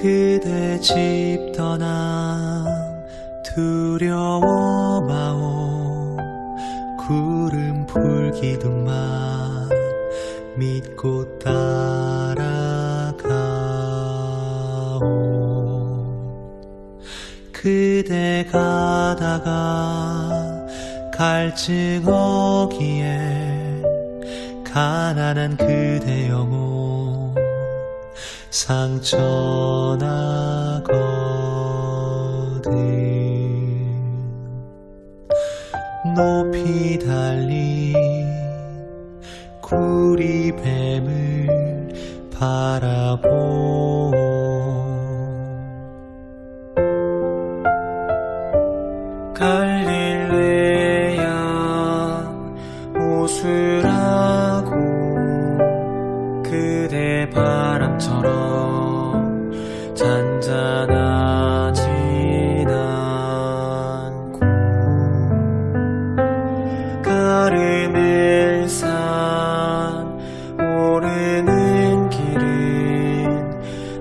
그대 집 떠나 두려워 마오 구름 풀기둥만 믿고 따라가오. 그대 가다가 갈증어기에 가난한 그대 영혼 상처나 거든. 높이 달린 구리 뱀을 바라보 갈릴레야 웃으라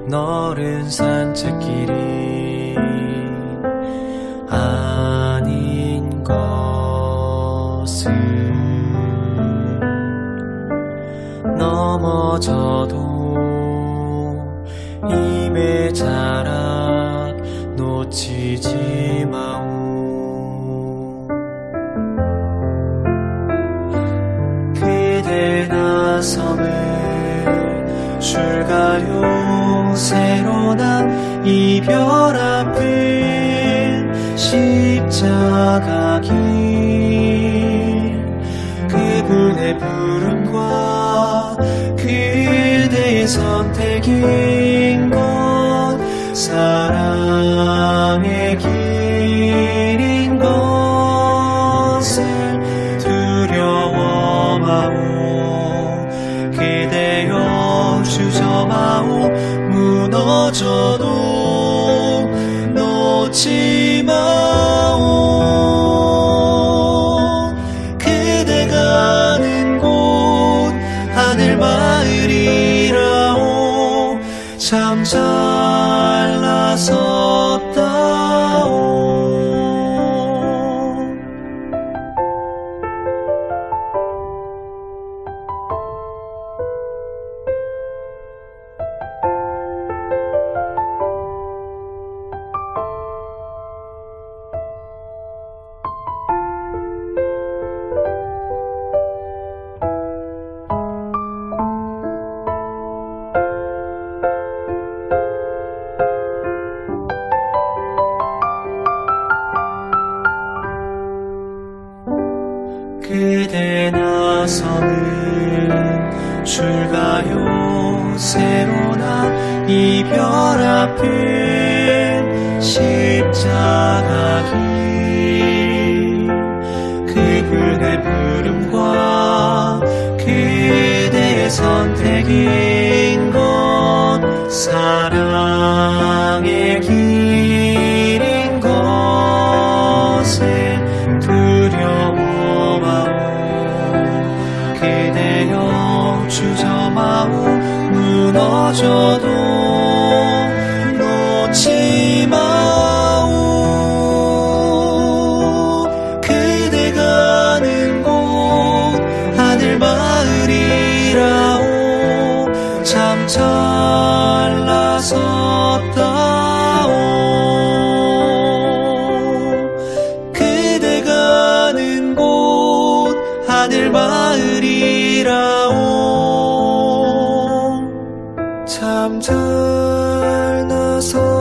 너른 산책길이 아닌 것을 넘어져도 임의 자락 놓치지 마오. 그대 나섬을 출가요 새로 난 이별 앞은 십자가 길. 그분의 부름과 그대의 선택인 것 사랑의 길 참 잘나섰 그대 나섬은 출가요 새로나 이별 앞은 십자가 길. 그분의 부름과 그대의 선택인 무너져도 놓지 마오. 그대 가는 곳 하늘 마을이라오. 참 잘나섰다오. 그대 가는 곳 하늘 마을이라오 참 잘나섰다오